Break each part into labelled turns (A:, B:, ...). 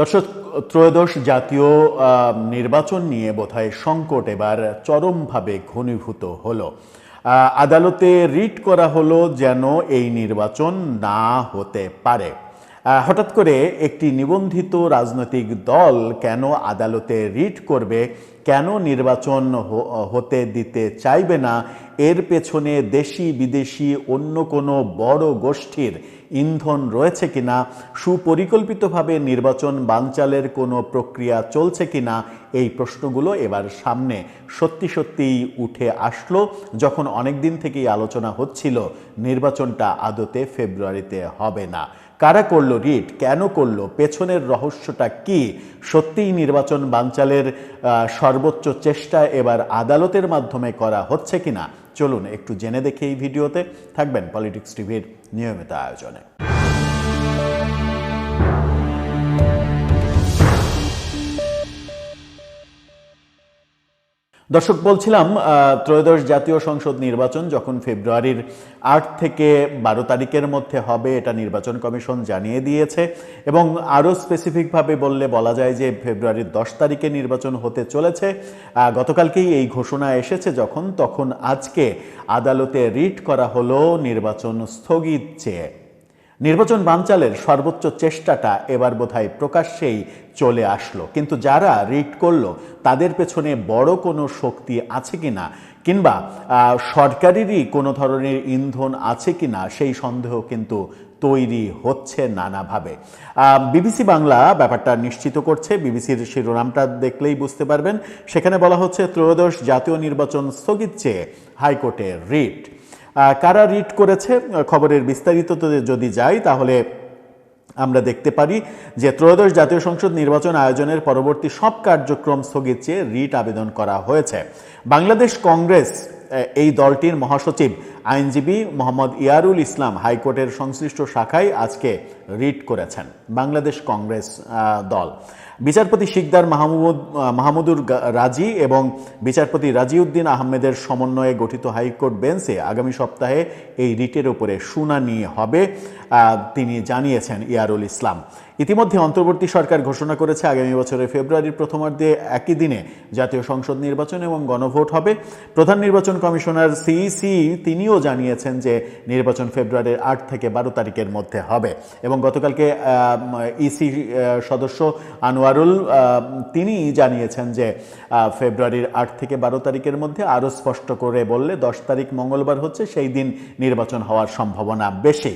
A: দর্শক, ত্রয়োদশ জাতীয় নির্বাচন নিয়ে বোধহয় সংকট এবার চরমভাবে ঘনীভূত হলো। আদালতে রিট করা হলো যেন এই নির্বাচন না হতে পারে। হঠাৎ করে একটি নিবন্ধিত রাজনৈতিক দল কেন আদালতে রিট করবে, কেন নির্বাচন হতে দিতে চাইবে না, এর পেছনে দেশি বিদেশি অন্য কোনো বড় গোষ্ঠীর ইন্ধন রয়েছে কিনা, সুপরিকল্পিতভাবে নির্বাচন বানচালের কোনো প্রক্রিয়া চলছে কিনা, এই প্রশ্নগুলো এবার সামনে সত্যি সত্যিই উঠে আসলো যখন অনেক দিন থেকেই আলোচনা হচ্ছিল, নির্বাচনটা আদতে ফেব্রুয়ারিতে হবে না। কারা করল রিট? কেন করল? পেছনের রহস্যটা কি? সত্যিই নির্বাচন বাঞ্চালের সর্বোচ্চ চেষ্টা এবার আদালতের মাধ্যমে করা হচ্ছে কিনা? চলুন একটু জেনে দেখে এই ভিডিওতে। থাকবেন পলিটিক্স টিভির নিয়মিত আয়োজনে। দর্শক, বলছিলাম ত্রয়োদশ জাতীয় সংসদ নির্বাচন যখন ফেব্রুয়ারির আট থেকে বারো তারিখের মধ্যে হবে, এটা নির্বাচন কমিশন জানিয়ে দিয়েছে। এবং আরও স্পেসিফিকভাবে বললে বলা যায় যে, ফেব্রুয়ারির দশ তারিখে নির্বাচন হতে চলেছে। গতকালকেই এই ঘোষণা এসেছে যখন, তখন আজকে আদালতে রিট করা হলো নির্বাচন স্থগিত চেয়ে। নির্বাচন বানচালের সর্বোচ্চ চেষ্টাটা এবার বোধহয় প্রকাশ্যেই চলে আসলো। কিন্তু যারা রিট করল, তাদের পেছনে বড় কোনো শক্তি আছে কিনা? কিংবা সরকারেরই কোনো ধরনের ইন্ধন আছে কিনা? সেই সন্দেহ কিন্তু তৈরি হচ্ছে নানাভাবে। বিবিসি বাংলা ব্যাপারটা নিশ্চিত করছে। বিবিসির শিরোনামটা দেখলেই বুঝতে পারবেন। সেখানে বলা হচ্ছে, ত্রয়োদশ জাতীয় নির্বাচন স্থগিত চেয়ে হাইকোর্টে রিট। কারা রিট করেছে? খবরের বিস্তারিত যদি যাই, তাহলে আমরা দেখতে পারি যে ত্রয়োদশ জাতীয় সংসদ নির্বাচন আয়োজনের পরবর্তী সব কার্যক্রম স্থগিত চেয়ে রিট আবেদন করা হয়েছে। বাংলাদেশ কংগ্রেস এই দলটির মহাসচিব আইনজীবী মোহাম্মদ ইয়ারুল ইসলাম হাইকোর্টের সংশ্লিষ্ট শাখায় আজকে রিট করেছেন বাংলাদেশ কংগ্রেস দল। বিচারপতি শিকদার মাহমুদ মাহমুদুর রাজি এবং বিচারপতি রাজিউদ্দিন আহমেদের সমন্বয়ে গঠিত হাইকোর্ট বেঞ্চে আগামী সপ্তাহে এই রিটের উপরে শুনানি হবে তিনি জানিয়েছেন ইয়ারুল ইসলাম। ইতিমধ্যে অন্তর্বর্তী সরকার ঘোষণা করেছে, আগামী বছরের ফেব্রুয়ারির প্রথমার্ধে একই দিনে জাতীয় সংসদ নির্বাচন এবং গণভোট হবে। প্রধান নির্বাচন কমিশনার সিইসি তিনিও জানিয়েছেন যে নির্বাচন ফেব্রুয়ারির আট থেকে বারো তারিখের মধ্যে হবে। এবং গতকালকে ইসি সদস্য আনোয়ারুল তিনি জানিয়েছেন যে ফেব্রুয়ারির আট থেকে বারো তারিখের মধ্যে আরও স্পষ্ট করে বললে দশ তারিখ মঙ্গলবার হচ্ছে, সেই দিন নির্বাচন হওয়ার সম্ভাবনা বেশি।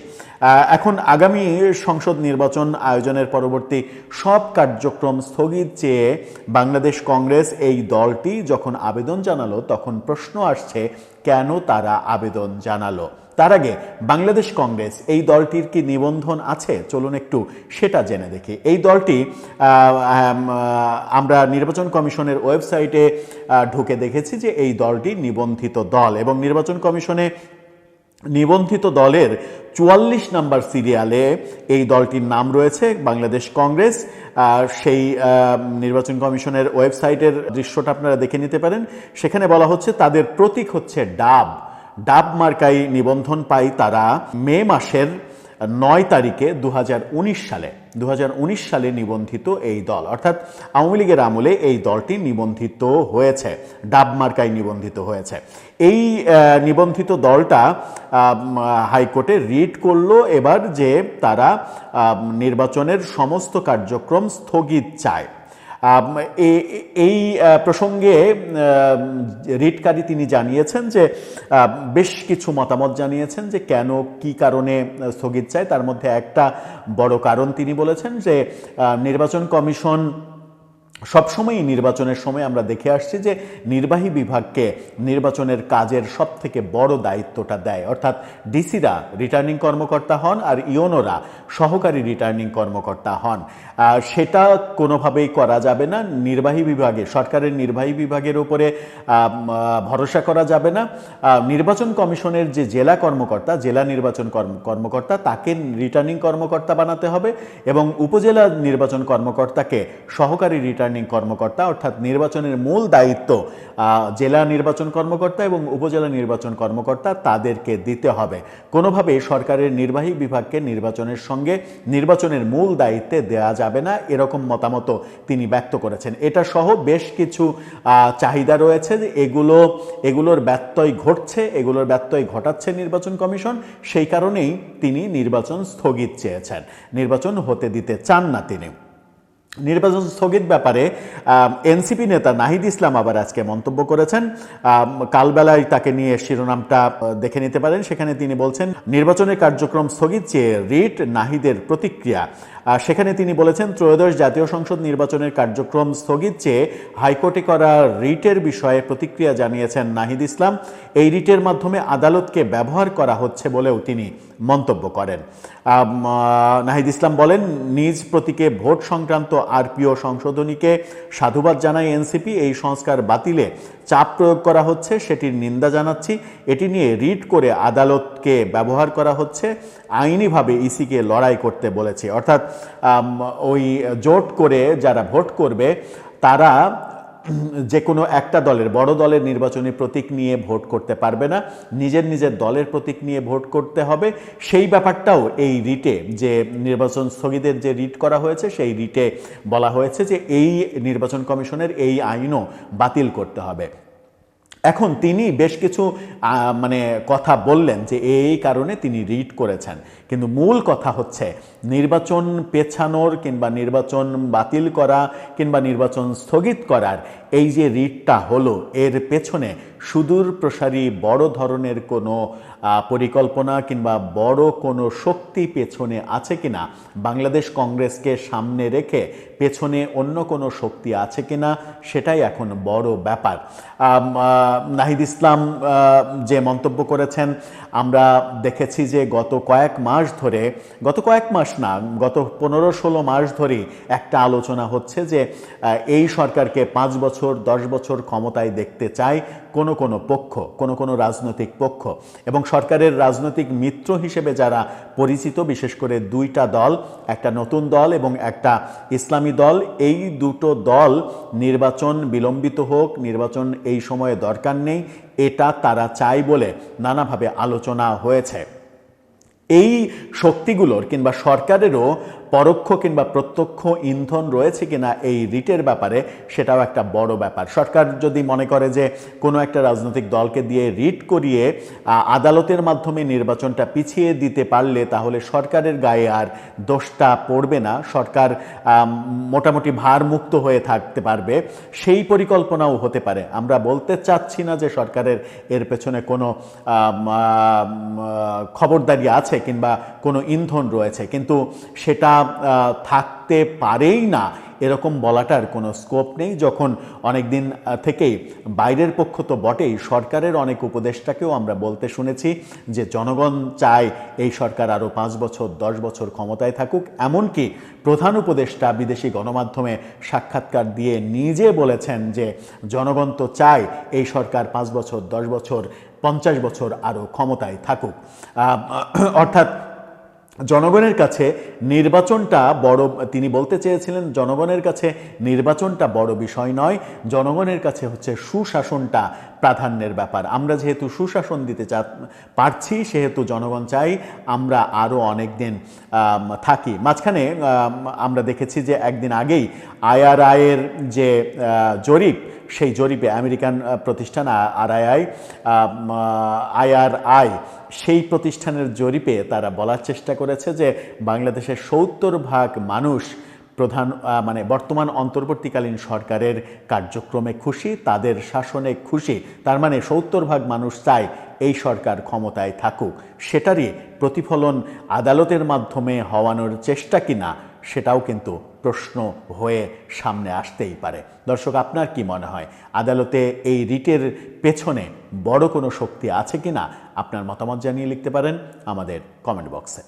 A: এখন আগামী সংসদ নির্বাচন আয়োজনের পরবর্তী সব কার্যক্রম স্থগিত চেয়ে বাংলাদেশ কংগ্রেস এই দলটি যখন আবেদন জানালো, তখন প্রশ্ন আসছে কেন তারা আবেদন জানালো? তার আগে বাংলাদেশ কংগ্রেস এই দলটির কি নিবন্ধন আছে? চলুন একটু সেটা জেনে দেখি। এই দলটি আমরা নির্বাচন কমিশনের ওয়েবসাইটে ঢুকে দেখেছি যে এই দলটি নিবন্ধিত দল এবং নির্বাচন কমিশনে নিবন্ধিত দলের চুয়াল্লিশ নাম্বার সিরিয়ালে এই দলটির নাম রয়েছে, বাংলাদেশ কংগ্রেস। আর সেই নির্বাচন কমিশনের ওয়েবসাইটের দৃশ্যটা আপনারা দেখে নিতে পারেন। সেখানে বলা হচ্ছে, তাদের প্রতীক হচ্ছে ডাব। ডাব মার্কাই নিবন্ধন পাই তারা মে মাসের নয় তারিখে দু হাজার উনিশ সালে দু হাজার উনিশ সালে নিবন্ধিত এই দল। অর্থাৎ আওয়ামী লীগের আমলে এই দলটি নিবন্ধিত হয়েছে, ডাবমার্কায় নিবন্ধিত হয়েছে। এই নিবন্ধিত দলটা হাইকোর্টে রিট করল এবার যে তারা নির্বাচনের সমস্ত কার্যক্রম স্থগিত চায়। এই প্রসঙ্গে রিটকারী তিনি জানিয়েছেন যে বেশ কিছু মতামত জানিয়েছেন যে কেন, কি কারণে স্থগিত চায়। তার মধ্যে একটা বড় কারণ তিনি বলেছেন যে নির্বাচন কমিশন সবসময়ই নির্বাচনের সময় আমরা দেখে আসছি যে নির্বাহী বিভাগকে নির্বাচনের কাজের সব থেকে বড় দায়িত্বটা দেয়। অর্থাৎ ডিসিরা রিটার্নিং কর্মকর্তা হন আর ইওনোরা সহকারী রিটার্নিং কর্মকর্তা হন। সেটা কোনোভাবেই করা যাবে না। নির্বাহী বিভাগে, সরকারের নির্বাহী বিভাগের উপরে ভরসা করা যাবে না। নির্বাচন কমিশনের যে জেলা কর্মকর্তা, জেলা নির্বাচন কর্ম- কর্মকর্তা, তাকে রিটার্নিং কর্মকর্তা বানাতে হবে এবং উপজেলা নির্বাচন কর্মকর্তাকে সহকারী রিটার্নিং রিটার্নিং কর্মকর্তা, অর্থাৎ নির্বাচনের মূল দায়িত্ব জেলা নির্বাচন কর্মকর্তা এবং উপজেলা নির্বাচন কর্মকর্তা তাদেরকে দিতে হবে। কোনোভাবে সরকারের নির্বাহী বিভাগকে নির্বাচনের সঙ্গে নির্বাচনের মূল দায়িত্বে দেওয়া যাবে না, এরকম মতামত তিনি ব্যক্ত করেছেন। এটা সহ বেশ কিছু চাহিদা রয়েছে যে এগুলো, এগুলোর ব্যত্যয় ঘটছে, এগুলোর ব্যত্যয় ঘটাচ্ছে নির্বাচন কমিশন, সেই কারণেই তিনি নির্বাচন স্থগিত চেয়েছেন। নির্বাচন হতে দিতে চান না তিনি। নির্বাচন স্থগিত ব্যাপারে এনসিপি নেতা নাহিদ ইসলাম আবার আজকে মন্তব্য করেছেন। কালবেলায় তাকে নিয়ে শিরোনামটা দেখে নিতে পারেন। সেখানে তিনি বলছেন, নির্বাচনের কার্যক্রম স্থগিত চেয়ে রিট নাহিদের প্রতিক্রিয়া। সেখানে তিনি বলেছেন, ত্রয়োদশ জাতীয় সংসদ নির্বাচনের কার্যক্রম স্থগিত চেয়ে হাইকোর্টে করা রিটের বিষয়ে প্রতিক্রিয়া জানিয়েছেন নাহিদ ইসলাম। এই রিটের মাধ্যমে আদালতকে ব্যবহার করা হচ্ছে বলেও তিনি মন্তব্য করেন। নাহিদ ইসলাম বলেন, নিজ প্রতীকে ভোট সংক্রান্ত আরপিও সংশোধনীকে সাধুবাদ জানায় এনসিপি। এই সংস্কার বাতিলে চাপ প্রয়োগ করা হচ্ছে, সেটির নিন্দা জানাচ্ছি। এটি নিয়ে রিট করে আদালতকে ব্যবহার করা হচ্ছে, আইনিভাবে ইসিকে লড়াই করতে বলেছে। অর্থাৎ ওই জোট করে যারা ভোট করবে, তারা যে কোনো একটা দলের, বড় দলের নির্বাচনী প্রতীক নিয়ে ভোট করতে পারবে না, নিজের নিজের দলের প্রতীক নিয়ে ভোট করতে হবে। সেই ব্যাপারটাও এই রিটে যে নির্বাচন স্থগিতের যে রিট করা হয়েছে, সেই রিটে বলা হয়েছে যে এই নির্বাচন কমিশনের এই আইনও বাতিল করতে হবে। এখন তিনি বেশ কিছু মানে কথা বললেন যে এই কারণে তিনি রিট করেছেন। কিন্তু মূল কথা হচ্ছে নির্বাচন পেছানোর কিংবা নির্বাচন বাতিল করা কিংবা নির্বাচন স্থগিত করার এই যে রিটটা হলো, এর পেছনে সুদূর প্রসারী বড় ধরনের কোনো পরিকল্পনা কিংবা বড় কোনো শক্তি পেছনে আছে কিনা, বাংলাদেশ কংগ্রেসকে সামনে রেখে পেছনে অন্য কোনো শক্তি আছে কিনা, সেটাই এখন বড় ব্যাপার। নাহিদ ইসলাম যে মন্তব্য করেছেন, আমরা দেখেছি যে গত কয়েক মাস ধরে, গত কয়েক মাস না, গত পনেরো ষোলো মাস ধরেই একটা আলোচনা হচ্ছে যে এই সরকারকে পাঁচ বছর, দশ বছর ক্ষমতায় দেখতে চায় কোনো কোনো পক্ষ, কোনো কোনো রাজনৈতিক পক্ষ। এবং সরকারের রাজনৈতিক মিত্র হিসেবে যারা পরিচিত, বিশেষ করে দুইটা দল, একটা নতুন দল এবং একটা ইসলামী দল, এই দুটো দল নির্বাচন বিলম্বিত হোক, নির্বাচন এই সময়ে দরকার নেই এটা তারা চায় বলে নানাভাবে আলোচনা হয়েছে। এই শক্তিগুলোর কিংবা সরকারেরও পরোক্ষ কিংবা প্রত্যক্ষ ইন্ধন রয়েছে কিনা এই রিটের ব্যাপারে সেটাও একটা বড় ব্যাপার। সরকার যদি মনে করে যে কোনো একটা রাজনৈতিক দলকে দিয়ে রিট করিয়ে আদালতের মাধ্যমে নির্বাচনটা পিছিয়ে দিতে পারলে তাহলে সরকারের গায়ে আর দোষটা পড়বে না। সরকার মোটামুটি ভারমুক্ত হয়ে থাকতে পারবে। সেই পরিকল্পনাও হতে পারে। আমরা বলতে চাচ্ছি না যে সরকারের এর পেছনে কোনো খবরদারি আছে কিংবা কোনো ইন্ধন রয়েছে। কিন্তু সেটা থাকতে পারেই না, এরকম বলাটার কোনো স্কোপ নেই। যখন অনেক দিন থেকেই বাইরের পক্ষ তো বটেই, সরকারের অনেক উপদেষ্টাকেও আমরা বলতে শুনেছি যে জনগণ চায় এই সরকার আরও পাঁচ বছর, দশ বছর ক্ষমতায় থাকুক। এমনকি প্রধান উপদেষ্টা বিদেশি গণমাধ্যমে সাক্ষাৎকার দিয়ে নিজে বলেছেন যে জনগণ তো চায় এই সরকার পাঁচ বছর, দশ বছর, পঞ্চাশ বছর আরও ক্ষমতায় থাকুক। অর্থাৎ জনগণের কাছে নির্বাচনটা বড়, তিনি বলতে চেয়েছিলেন জনগণের কাছে নির্বাচনটা বড় বিষয় নয়, জনগণের কাছে হচ্ছে সুশাসনটা প্রাধান্যের ব্যাপার। আমরা যেহেতু সুশাসন দিতে চা পারছি, সেহেতু জনগণ চাই আমরা আরও অনেক দিন থাকি। মাঝখানে আমরা দেখেছি যে একদিন আগেই আইআরআইয়ের যে জরিপ, সেই জরিপে আমেরিকান প্রতিষ্ঠান আরআইআই আইআরআই সেই প্রতিষ্ঠানের জরিপে তারা বলার চেষ্টা করেছে যে বাংলাদেশের সত্তর ভাগ মানুষ প্রধান মানে বর্তমান অন্তর্বর্তীকালীন সরকারের কার্যক্রমে খুশি, তাদের শাসনে খুশি, তার মানে সত্তর ভাগ মানুষ চায় এই সরকার ক্ষমতায় থাকুক। সেটারই প্রতিফলন আদালতের মাধ্যমে হওয়ানোর চেষ্টা কিনা, সেটাও কিন্তু প্রশ্ন হয়ে সামনে আসতেই পারে। দর্শক, আপনার কি মনে হয়, আদালতে এই রিটের পেছনে বড় কোনো শক্তি আছে কিনা? আপনার মতামত জানিয়ে লিখতে পারেন আমাদের কমেন্ট বক্সে।